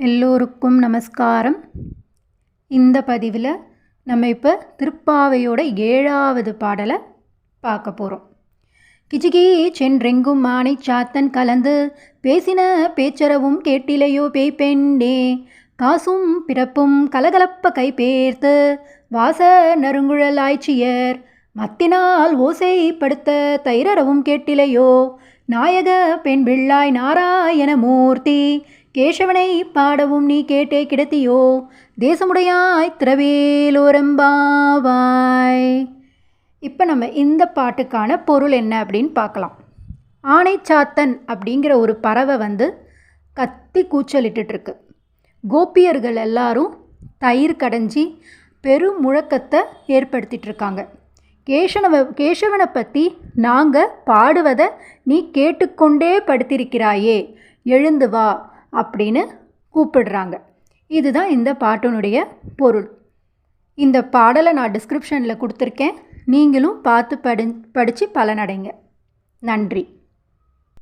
எல்லோருக்கும் நமஸ்காரம். இந்த பதிவில் நம்ம இப்போ திருப்பாவையோட ஏழாவது பாடலை பார்க்க போகிறோம் கிச்சிகி சென்றெங்கும் மானை சாத்தன் கலந்து பேசின பேச்சரவும் கேட்டிலையோ பேய் காசும் பிறப்பும் கலகலப்ப கைபேர்த்து வாச நறுங்குழல் ஆய்ச்சியர் மத்தினால் ஓசைப்படுத்த தைரரவும் கேட்டிலையோ. நாயக பெண் பிள்ளாய் நாராயண மூர்த்தி கேசவனை பாடவும் நீ கேட்டே கிடத்தியோ? தேசமுடையாய் திரவேலோரம்பாவாய். இப்போ நம்ம இந்த பாட்டுக்கான பொருள் என்ன அப்படின்னு பார்க்கலாம். ஆனைச்சாத்தன் அப்படிங்கிற ஒரு பறவை வந்து கத்தி கூச்சலிட்டுருக்கு கோபியர்கள் எல்லாரும் தயிர் கடைஞ்சி பெரும் முழக்கத்தை ஏற்படுத்திகிட்டு இருக்காங்க கேசவனை கேசவனை பற்றி நாங்கள் பாடுவதை நீ கேட்டுக்கொண்டே படுத்திருக்கிறாயே. எழுந்து வா அப்படின்னு கூப்பிடுறாங்க. இதுதான் இந்த பாட்டினுடைய பொருள். இந்த பாடலை நான் டிஸ்கிரிப்ஷனில் கொடுத்துருக்கேன். நீங்களும் பார்த்து படி படித்து பலனடைங்க. நன்றி.